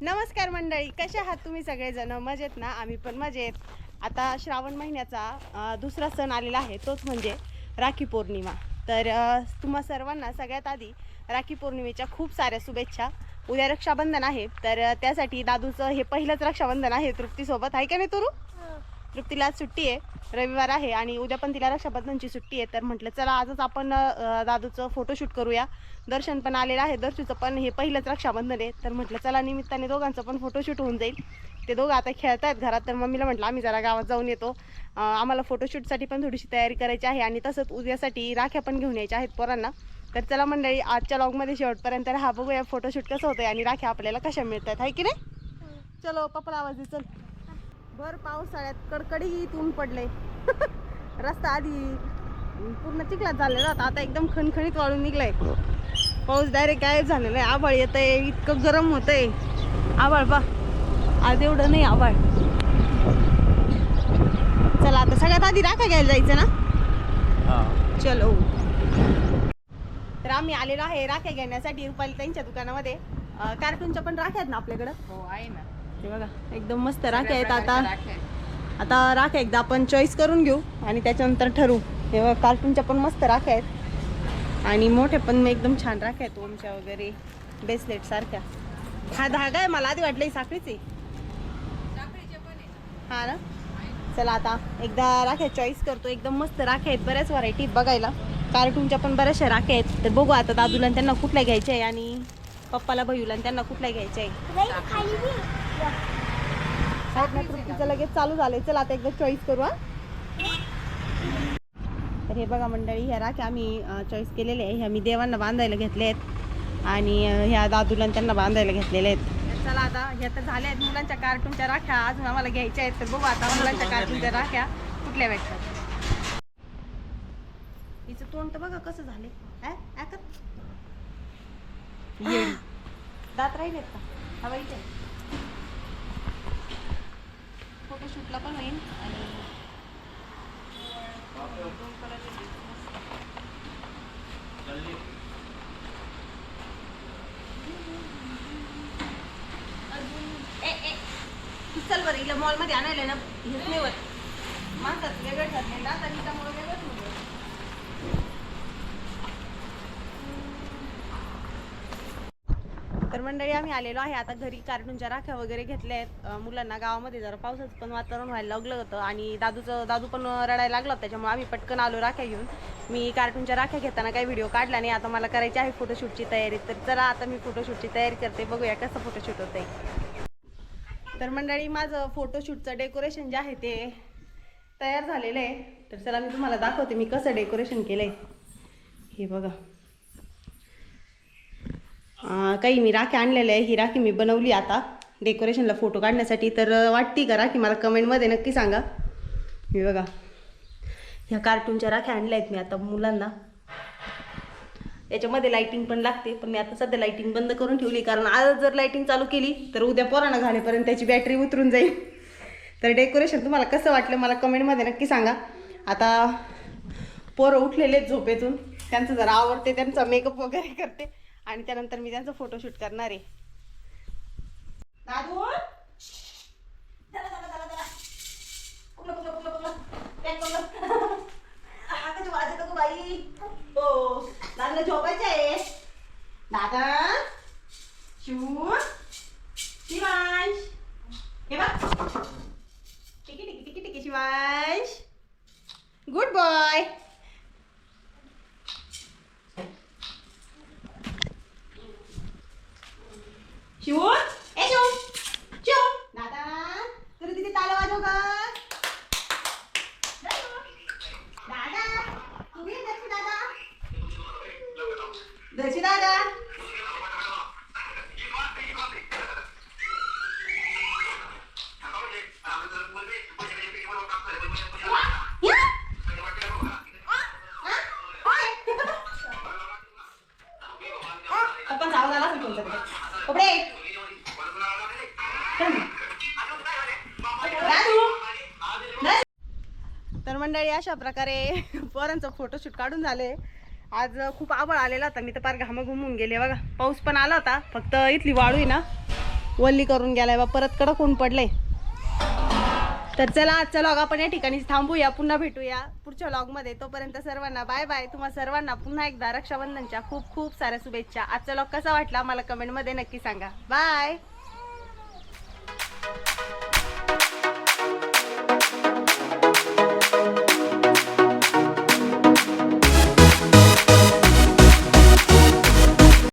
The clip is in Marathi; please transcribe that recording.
नमस्कार मंडळी कशा आहात तुम्ही सगळेजण? मजेत ना? आम्ही पण मजेत. आता श्रावण महिन्याचा दुसरा सण आलेला आहे तोच म्हणजे राखी पौर्णिमा. तर तुम्हा सर्वांना सगळ्यात आधी राखी पौर्णिमेच्या खूप साऱ्या शुभेच्छा. उद्या रक्षाबंधन आहे तर त्यासाठी दादूचं हे पहिलंच रक्षाबंधन आहे तृप्तीसोबत. आहे का नाही तुरू? हो. तृप्तीला सुट्टी आहे. रविवार आहे आणि उद्या पण तिला रक्षाबंधनची सुट्टी आहे. तर म्हटलं चला आजच आपण दादूचं फोटोशूट करूया. दर्शन पण आलेलं आहे. दर्शूचं पण हे पहिलंच रक्षाबंधन आहे. तर म्हटलं चला निमित्ताने दोघांचं पण फोटोशूट होऊन जाईल. ते दोघं आता खेळत आहेत घरात. तर मम्मीला म्हटलं आम्ही जरा गावात जाऊन येतो. आम्हाला फोटोशूटसाठी पण थोडीशी तयारी करायची आहे आणि तसंच उद्यासाठी राख्या पण घेऊन यायच्या आहेत पोरांना. तर चला मंडळी आजच्या लॉगमध्ये शेवटपर्यंत हा बघूया फोटोशूट कसं होतं आणि राख्या आपल्याला कशा मिळतात. आहे की नाही? चलो पप्पाला आवाज दे चल. भर पावसाळ्यात कडकडीत ऊन पडले रस्ता आधी पूर्ण चिखलात झालेला होता. आता एकदम खणखणीत वाळून निघलाय. पाऊस डायरेक्ट गायब झालेला आहे. आभाळ येत आहे इतकं गरम होतंय. आभाळ बा आज एवढं नाही आभाळ. चला आता सगळ्यात आधी राखा घ्यायला जायचं ना? चलो. तर आम्ही आलेलो आहे राख्या घेण्यासाठी रुपाली त्यांच्या दुकानामध्ये. कार्टूनच्या पण राख्या आहेत ना आपल्याकडं? हो आहे ना. ते बघा एकदम मस्त राख्या आहेत आता. आता राख्या एकदा आपण चॉईस करून घेऊ आणि त्याच्यानंतर ठरवू. हे बघा कार्टूनच्या पण मस्त राख्या आहेत. आणि मोठे पण एकदम छान राख्या आहेत ओमच्या वगैरे ब्रेसलेट सारख्या. हा धागा आहे मला आधी वाटलं ही साखळीच. हा ना? चला आता एकदा राख्या चॉईस करतो. एकदम मस्त राख्या आहेत बऱ्याच व्हरायटी बघायला. कार्टूनच्या पण बऱ्याचशा राख्या आहेत. तर बघू आता दादूला त्यांना कुठल्या घ्यायच्या आहे आणि पप्पाला भैयूला आणि त्यांना कुठल्या घ्यायच्या आहे. लगेच चालू झालंय. चला आता एकदा चॉईस करू हा. तर हे बघा मंडळी ह्या राख्या आम्ही चॉईस केलेल्या आहे. ह्या मी देवांना बांधायला घेतले आहेत. आणि ह्या दादूला त्यांना बांधायला घेतलेल्या आहेत. चला आता ह्या तर झाल्या आहेत मुलांच्या कार्टूनच्या राख्या. अजून आम्हाला घ्यायच्या आहेत तर बघू आता मुलांच्या कार्टूनच्या राख्या कुठल्या भेटतात. हिचं तोंड तर बघा कसं झाले दात राहिलेत का? हवाईचे फोटोशूटला पण होईल आणि दोन कलरचे चल बरं हिला मॉलमध्ये आणायला ना हेच नाही माणसात वेगळं ठरले ना तर त्यामुळे वेगळंच होतं. तर मंडळी आम्ही आलेलो आहे आता घरी. कार्टूनच्या राख्या वगैरे घेतल्या आहेत. मुलांना गावामध्ये जरा पावसाचं पण वातावरण व्हायला लागलं होतं आणि दादूचं दादू पण रडायला लागला होता त्याच्यामुळे आम्ही पटकन आलो राख्या घेऊन. मी कार्टूनच्या राख्या घेताना काही व्हिडिओ काढला नाही. आता मला करायची आहे फोटोशूटची तयारी. तर चला आता मी फोटोशूटची तयारी करते. बघूया कसं फोटोशूट होतंय. तर मंडळी माझं फोटोशूटचं डेकोरेशन जे आहे ते तयार झालेलं आहे. तर चला मी तुम्हाला दाखवते मी कसं डेकोरेशन केलं आहे हे बघा. काही मी राखी आणलेल्या आहे. ही राखी मी बनवली आता. डेकोरेशनला फोटो काढण्यासाठी. तर वाटती का राखी? मला कमेंटमध्ये नक्की सांगा. मी बघा. ह्या कार्टूनच्या राख्या आणल्या आहेत मी आता मुलांना. याच्यामध्ये लाईटिंग पण लागते पण मी आता सध्या लाईटिंग बंद करून ठेवली. कारण आज जर लाईटिंग चालू केली तर उद्या पोरांना घालेपर्यंत त्याची बॅटरी उतरून जाईल. तर डेकोरेशन तुम्हाला कसं वाटलं मला कमेंटमध्ये नक्की सांगा. आता पोरं उठलेले आहेत झोपेतून. त्यांचं जरा आवडते त्यांचा मेकअप वगैरे करते. आणि त्यानंतर मी त्यांचा फोटोशूट करणार आहे. दादू! चला, चला, बाई? हो. दादा झोपायचं आहे. दादा? शिव शिवांश? हे बघ. टिकी टिकी टिकी टिकी शिवांश. गुड बॉय शिव ए शिव शिव दादा तुला तिथे ताला वाजव का दादा तुम्ही दर्शी दादा दर्शी दादा मंडळी अशा प्रकारे पोरांचं फोटोशूट काढून झाले. आज खूप आबळ आलेला होता. मी तर फार घाम घुमून गेले. बघा पाऊस पण आला होता. फक्त इथली वाळू आहे ना वल्ली करून गेलाय. बा परत कडक ऊन पडले तर चला आजचा लॉग आपण या ठिकाणी थांबूया. पुन्हा भेटूया पुढच्या लॉगमध्ये तोपर्यंत सर्वांना बाय बाय तुम्हा सर्वांना पुन्हा एकदा रक्षाबंधनच्या खूप खूप साऱ्या शुभेच्छा. आजचा लॉग कसा वाटला मला कमेंटमध्ये नक्की सांगा. बाय